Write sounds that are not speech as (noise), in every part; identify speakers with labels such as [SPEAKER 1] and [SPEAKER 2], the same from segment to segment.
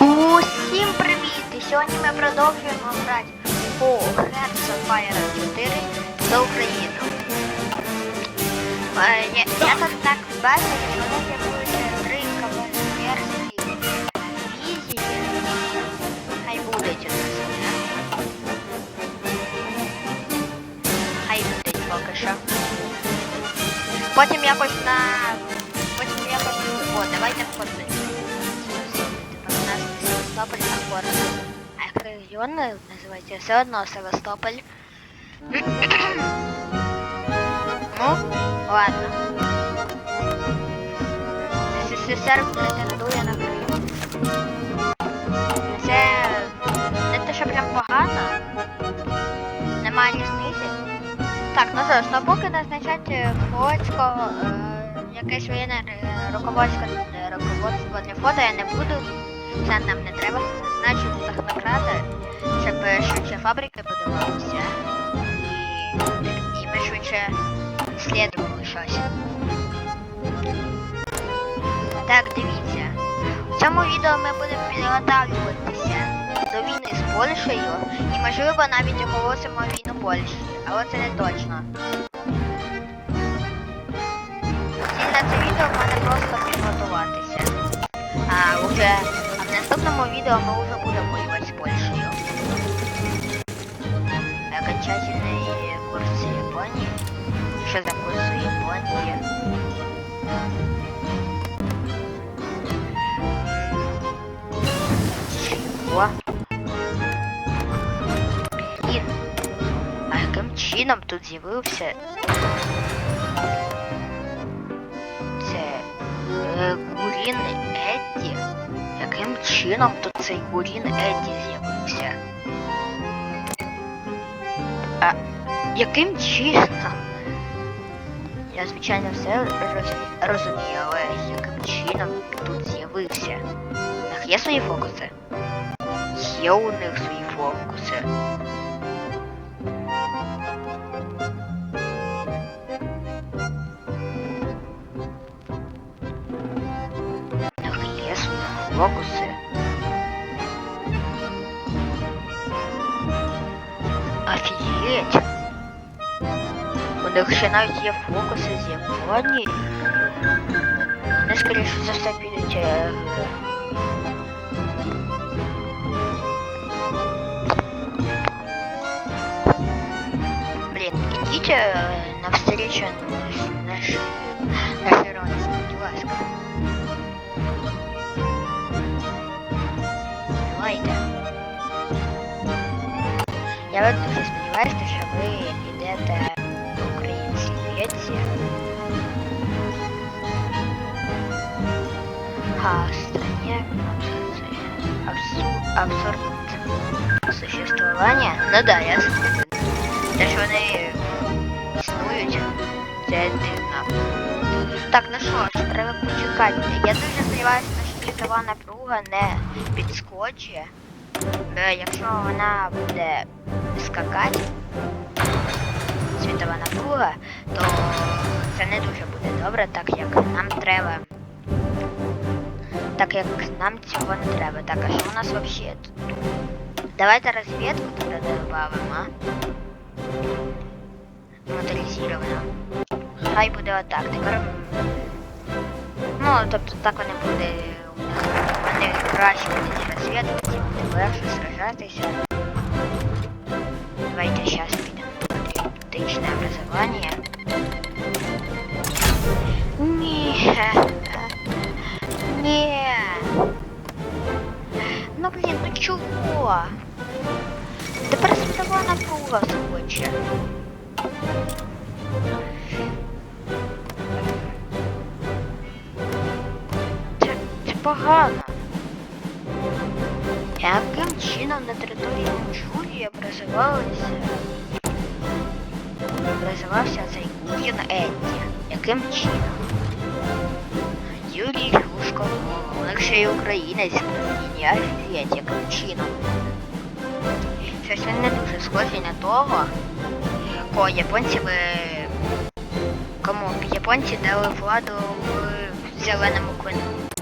[SPEAKER 1] Усім привіт! І сьогодні ми продовжуємо грати по Hearts of Fire 4 за Україну. Е, Я, я тут так бачу, що вони з'явилися три кавалерські візії. Хай будуть у нас. да? Хай будуть поки що. Потім якось на... Потім якось... О, давайте подивимось. Севастополь на город. А як регіон називається? Все одно Севастополь. (coughs) ну, ладно. СССР претендує на Крим. Це не те, що прям погано. Немає різниці. Так, ну що ж, ну поки назначати Флотського е, якесь воєнне е, руководство, е, руководство для фото я не буду. Це нам не треба. Значить технократи, щоб швидше фабрики подивилися. І, і ми швидше слідували щось. Так, дивіться. У цьому відео ми будемо підготовлюватися до війни з Польщею і можливо навіть оголосимо війну Польщі, але це не точно. Ціль на це відео в мене просто підготуватися. А уже наступному відео ми вже будемо воювати з Польщею. Окончательний курс Японії. Що за курс Японії? Чого? Блін. А яким чином тут з'явився? Це е, Гурін? Яким чином тут цей Гурін Еді з'явився? А яким чином? Я звичайно все розумі- розумію, але яким чином тут з'явився? У них є свої фокуси? Є у них свої фокуси. Свої фокуси. Офігеть! У них ще навіть є фокуси з Японії. Вони скоріше за все підуть. е, Блин, идите э, Я от дуже сподіваюся, що ви йдете до українській в'єці. А стране абсурд, абсурд существования. Ну да, я согласен. Те, що вони існують, це дивно. Так, ну що ж, треба почекати. Я дуже сподіваюся, що світова напруга не підскочить. Е, Якщо вона буде скакати, світова напруга, то це не дуже буде добре, так як нам треба. Так як нам цього не треба. Так, а що у нас взагалі тут? Давайте розвідку туди добавимо, а? Хай буде отак. Тепер. Ну, тобто так вони буде. Вони краще будуть розвідувати, буде легше сражатися. Це погано. Яким чином на території Манчжурії образувалися образувався цей Гурін Едді? Яким чином? Юрій Юшко, у ще й українець, і офігеть, яким чином? Щось він не дуже схожий на того, кого японці би кому японці дали владу в зеленому коні.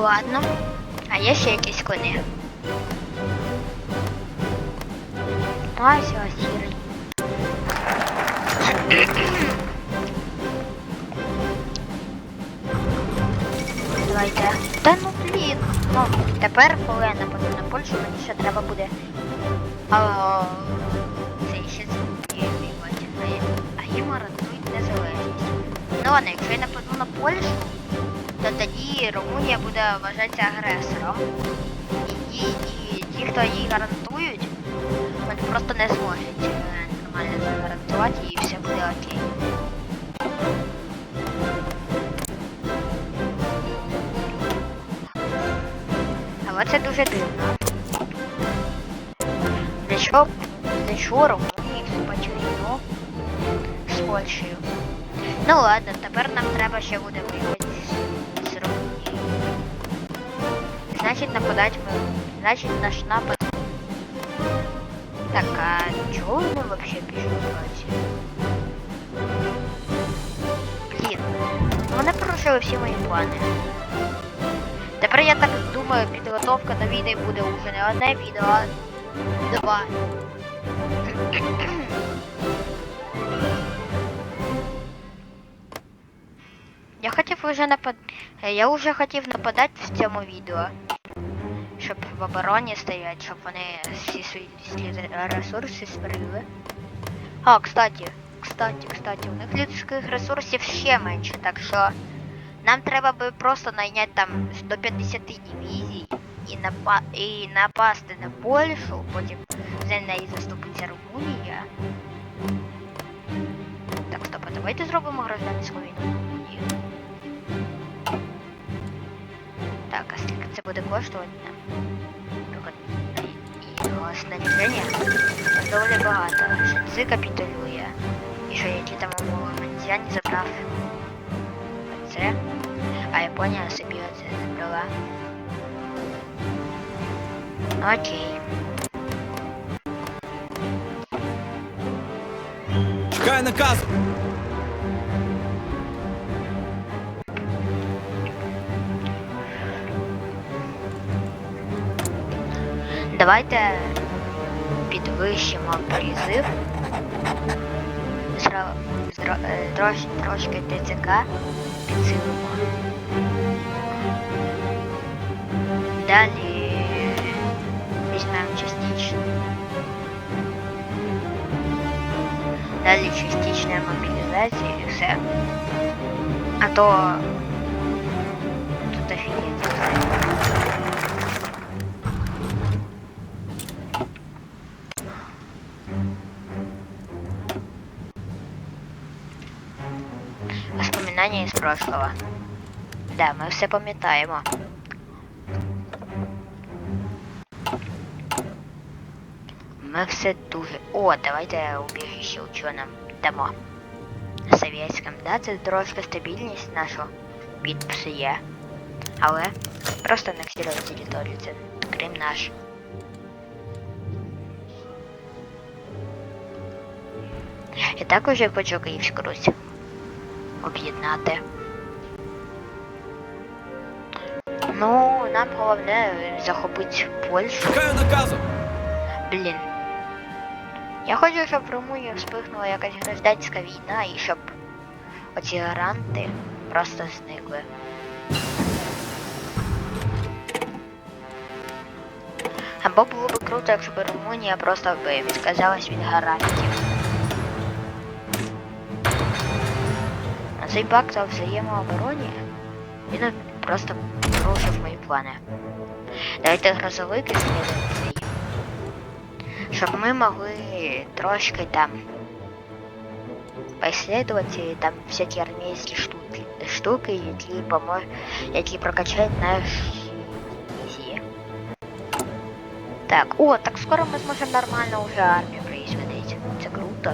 [SPEAKER 1] Ладно. А є ще якісь коні? А, все, сірий. Давайте. Та ну блін. Ну, тепер, коли я нападу на Польщу, мені ще треба буде. А, цей ще А їм гарантують незалежність. Ну ладно, якщо я нападу на Польщу, то тоді Румунія буде вважатися агресором. І, і, і ті, хто їй гарантують, вони просто не зможуть е, нормально загарантувати і все буде окей. Але це дуже дивно. Для чого, для чого Румунії вступати війну з Польщею? Ну ладно, тепер нам треба ще буде виїхати Значить нападать ми. Значить наш напад. Так, а чого вони вообще пишуть проти? Блін, вони порушили всі мої плани. Тепер я так думаю, підготовка до війни буде уже не одне відео, а два. Я хотів уже напад... Я вже хотів нападати в цьому відео. Щоб в обороні стоять, щоб вони всі свої ресурси зберегли. А, кстати, кстати, кстати, у них людських ресурсів ще менше, так що нам треба би просто найняти там 150 дивізій і, напа... і напасти на Польщу, потім за неї заступиться Румунія. Так, стоп, а давайте зробимо гражданську війну а скільки це буде коштувати? Наприклад, і його снарядження доволі багато. Шенци капітулює. І що які там умови Манзяні забрав це, а Японія собі оце забрала. Окей.
[SPEAKER 2] Чекаю наказу.
[SPEAKER 1] Давайте підвищимо призив. Зра... Зра... е, Трош... Трошки ТЦК підсилимо. Далі візьмемо частично. Далі частична мобілізація і все. А то Воспоминання із прошлого. Да, ми все пам'ятаємо. Ми все дуже. О, давайте убіжище ученим дамо. Совєтським, да, це трошки стабільність нашу підпсує. Але просто анексувати територію, це Крим наш. Я також хочу Київську Русь об'єднати. Ну, нам головне захопити Польщу.
[SPEAKER 2] Чекаю наказу.
[SPEAKER 1] Блін. Я хочу, щоб в Румунії вспихнула якась гражданська війна і щоб оці гаранти просто зникли. Або було б круто, якщо б Румунія просто би відказалась від гарантів. Цей пакт о взаємообороні він просто порушив мої плани. Давайте грозовики цей. Щоб ми могли трошки там поисследовать там всякі армійські штуки, штуки, які помож... які прокачають наші місії. Так, о, так скоро ми зможемо нормально уже армію производити. Це круто.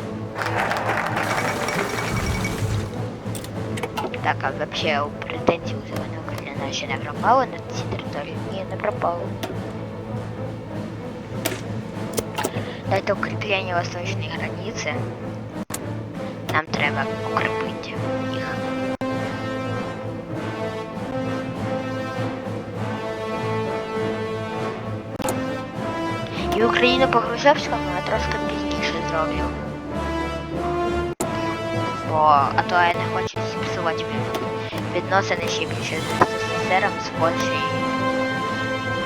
[SPEAKER 1] так, а вообще у претензий у зеленого коня она еще не пропала на этой территории? Не, не пропала. Да это укрепление восточной границы. Нам треба укрепить их. И Украина по Грузевському я трошки пізніше зроблю. Бо а то я не хочу від- відносини ще більше з СССР, з Польщею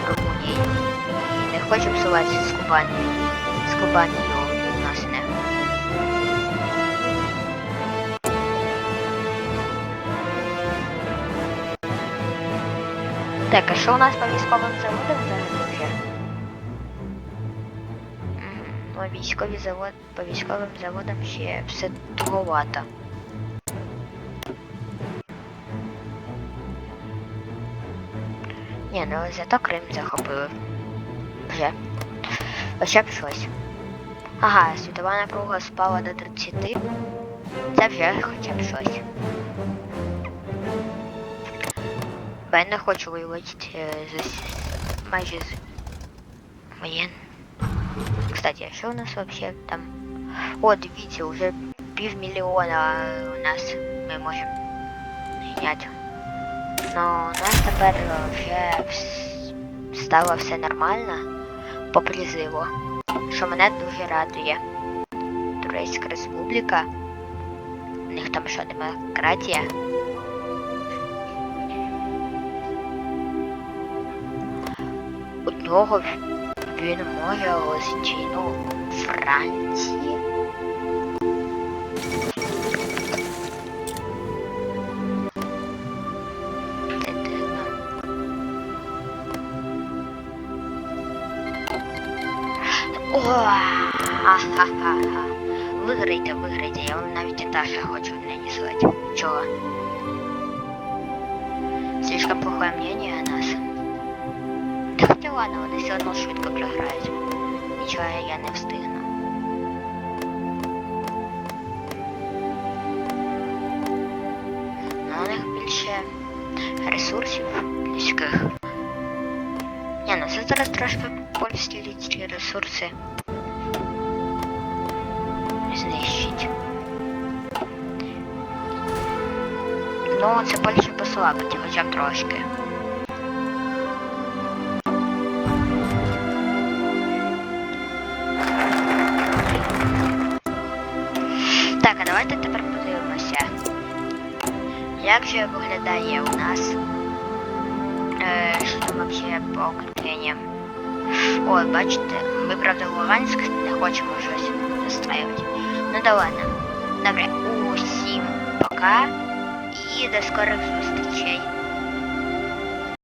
[SPEAKER 1] Румунією. І не хочу псувати з Кубанією, з Кубанією відносини. Так, а що у нас по військовим заводам взагалі вже? Мгм, Ну, військові завод, по військовим заводам ще все туговато. Ні, ну зато Крим захопили. Вже. Хоча б щось. Ага, світова напруга спала до 30. Це вже хоча б щось. Бо я не хочу воювати е, з майже з воєн. Кстати, а що у нас вообще там? О, дивіться, уже півмільйона у нас ми можемо зняти. Ну, у нас тепер е, вже стало все нормально по призиву, що мене дуже радує. Турецька республіка. У них там що, демократія? В- він може війну Франції. Ха-ха-ха. Виграйте, виграйте, я вам навіть етажа хочу нанесла. Чого? Слишком плохое мнение о нас. Да хотя ладно, вони все одно швидко програють. Нічого я не встигну. Ну, у них більше ресурсів людських. Ні, ну це зараз трошки польські людські ресурси знищить. Ну, це Польщу послабить, хоча б трошки. Так, а давайте тепер подивимося. Як же виглядає у нас? Е, що там взагалі по укріпленням? Ой, бачите, ми, правда, Луганськ не хочемо щось настраювати. Ну да ладно. Добре, усім пока і до скорих зустрічей.